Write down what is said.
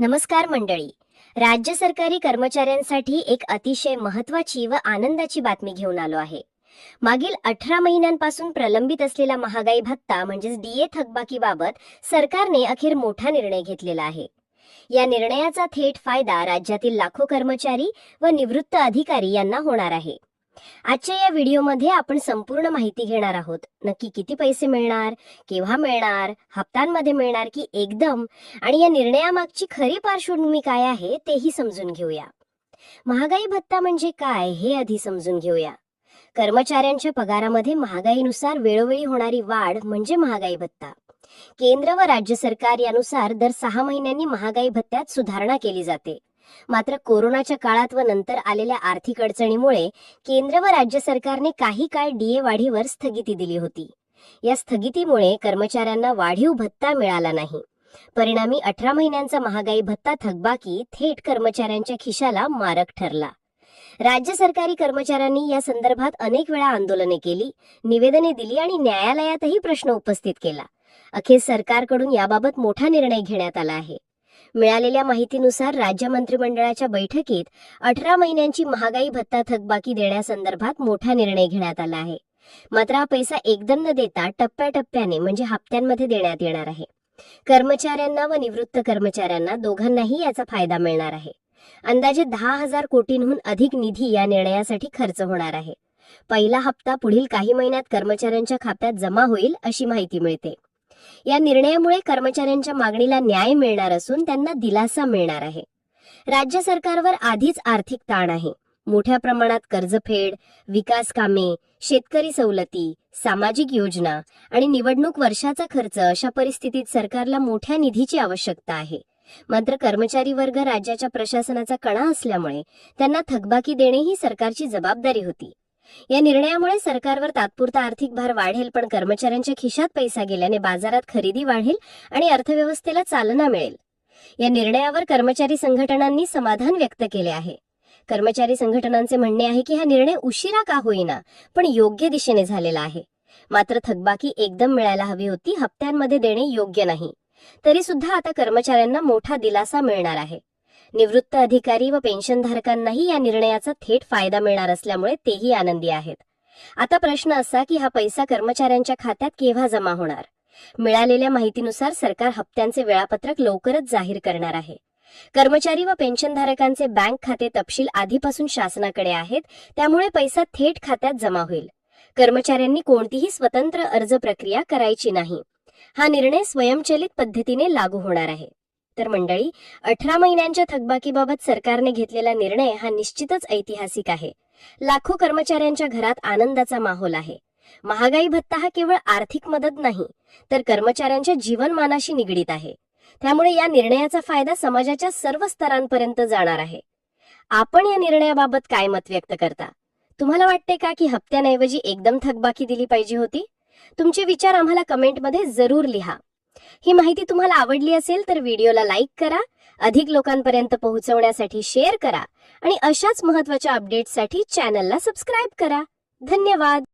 नमस्कार मंडळी. राज्य सरकारी कर्मचाऱ्यांसाठी एक अतिशय महत्वाची व आनंदाची बातमी घेऊन आलो आहे. मागील अठरा महिन्यांपासून प्रलंबित असलेला महागाई भत्ता म्हणजेच डीए थकबाकीबाबत सरकारने अखेर मोठा निर्णय घेतलेला आहे. या निर्णयाचा थेट फायदा राज्यातील लाखो कर्मचारी व निवृत्त अधिकारी यांना होणार आहे. आजच्या या व्हिडिओमध्ये आपण संपूर्ण माहिती घेणार आहोत. नक्की किती पैसे मिळणार केव्हा मिळणार हप्त्यांमध्ये मिळणार की एकदम आणि या निर्णयामागची खरी पार्श्वभूमी काय आहे तेही समजून घेऊया. महागाई भत्ता म्हणजे काय हे आधी समजून घेऊया. कर्मचाऱ्यांच्या पगारामध्ये महागाईनुसार वेळोवेळी होणारी वाढ म्हणजे महागाई भत्ता. केंद्र व राज्य सरकार यानुसार दर सहा महिन्यांनी महागाई भत्त्यात सुधारणा केली जाते. मात्र कोरोनाच्या काळात व नंतर आलेल्या आर्थिक अडचणीमुळे केंद्र व राज्य सरकारने काही काळ डीए वाढीवर स्थगिती दिली होती. या स्थगितीमुळे कर्मचाऱ्यांना वाढीव भत्ता मिळाला नाही. परिणामी अठरा महिन्यांचा महागाई भत्ता थकबाकी थेट कर्मचाऱ्यांच्या खिशाला मारक ठरला. राज्य सरकारी कर्मचाऱ्यांनी या संदर्भात अनेक वेळा आंदोलने केली निवेदने दिली आणि न्यायालयातही प्रश्न उपस्थित केला. अखेर सरकारकडून याबाबत मोठा निर्णय घेण्यात आला आहे. मिळालेल्या माहितीनुसार राज्य मंत्रिमंडळाच्या बैठकीत अठरा महिन्यांची महागाई भत्ता थकबाकी देण्यासंदर्भात मोठा निर्णय घेण्यात आला आहे. मात्र हा पैसा एकदम न देता टप्प्याटप्प्याने म्हणजे हप्त्यांमध्ये देण्यात येणार आहे. कर्मचाऱ्यांना व निवृत्त कर्मचाऱ्यांना दोघांनाही याचा फायदा मिळणार आहे. अंदाजे दहा हजार कोटींहून अधिक निधी या निर्णयासाठी खर्च होणार आहे. पहिला हप्ता पुढील काही महिन्यात कर्मचाऱ्यांच्या खात्यात जमा होईल अशी माहिती मिळते. या निर्णयामुळे कर्मचाऱ्यांच्या मागणीला न्याय मिळणार असून त्यांना दिलासा मिळणार आहे. राज्य सरकारवर आधीच आर्थिक ताण आहे. मोठ्या प्रमाणात कर्जफेड विकास कामे शेतकरी सवलती सामाजिक योजना आणि निवडणूक वर्षाचा खर्च अशा परिस्थितीत सरकारला मोठ्या निधीची आवश्यकता आहे. मात्र कर्मचारी वर्ग राज्याच्या प्रशासनाचा कणा असल्यामुळे त्यांना थकबाकी देणे ही सरकारची जबाबदारी होती. या निर्णयामुळे सरकारवर तात्पुरता आर्थिक भार वाढेल पण कर्मचाऱ्यांच्या खिशात पैसा गेल्याने बाजारात खरेदी वाढेल आणि अर्थव्यवस्थेला चालना मिळेल. या निर्णयावर कर्मचारी संघटनांनी समाधान व्यक्त केले आहे. कर्मचारी संघटनांचे म्हणणे आहे की हा निर्णय उशिरा का होईना पण योग्य दिशेने झालेला आहे. मात्र थकबाकी एकदम मिळायला हवी होती हप्त्यांमध्ये देणे योग्य नाही. तरी सुद्धा आता कर्मचाऱ्यांना मोठा दिलासा मिळणार आहे. निवृत्त अधिकारी व पेन्शनधारकांनाही या निर्णयाचा थेट फायदा मिळणार असल्यामुळे तेही आनंदी आहेत. आता प्रश्न असा की हा पैसा कर्मचाऱ्यांच्या खात्यात केव्हा जमा होणार? मिळालेल्या माहितीनुसार सरकार हप्त्यांचे वेळापत्रक लवकरच जाहीर करणार आहे. कर्मचारी व पेन्शनधारकांचे बँक खाते तपशील आधीपासून शासनाकडे आहेत त्यामुळे पैसा थेट खात्यात जमा होईल. कर्मचाऱ्यांनी कोणतीही स्वतंत्र अर्ज प्रक्रिया करायची नाही. हा निर्णय स्वयंचलित पद्धतीने लागू होणार आहे. तर मंडळी अठरा महिन्यांच्या थकबाकीबाबत सरकारने घेतलेला निर्णय हा निश्चितच ऐतिहासिक आहे. लाखो कर्मचाऱ्यांच्या घरात आनंदाचा माहोल आहे. महागाई भत्ता हा केवळ आर्थिक मदत नाही तर कर्मचाऱ्यांच्या जीवनमानाशी निगडीत आहे. त्यामुळे या निर्णयाचा फायदा समाजाच्या सर्व स्तरांपर्यंत जाणार आहे. आपण या निर्णयाबाबत काय मत व्यक्त करता? तुम्हाला वाटते का की हप्त्याऐवजी एकदम थकबाकी दिली पाहिजे होती? तुमचे विचार आम्हाला कमेंटमध्ये जरूर लिहा. ही माहिती तुम्हाला आवडली असेल तर व्हिडिओला लाईक करा अधिक लोकांपर्यंत पोहोचवण्यासाठी शेअर करा आणि अशाच महत्त्वाच्या अपडेट्ससाठी चॅनलला सबस्क्राईब करा. धन्यवाद.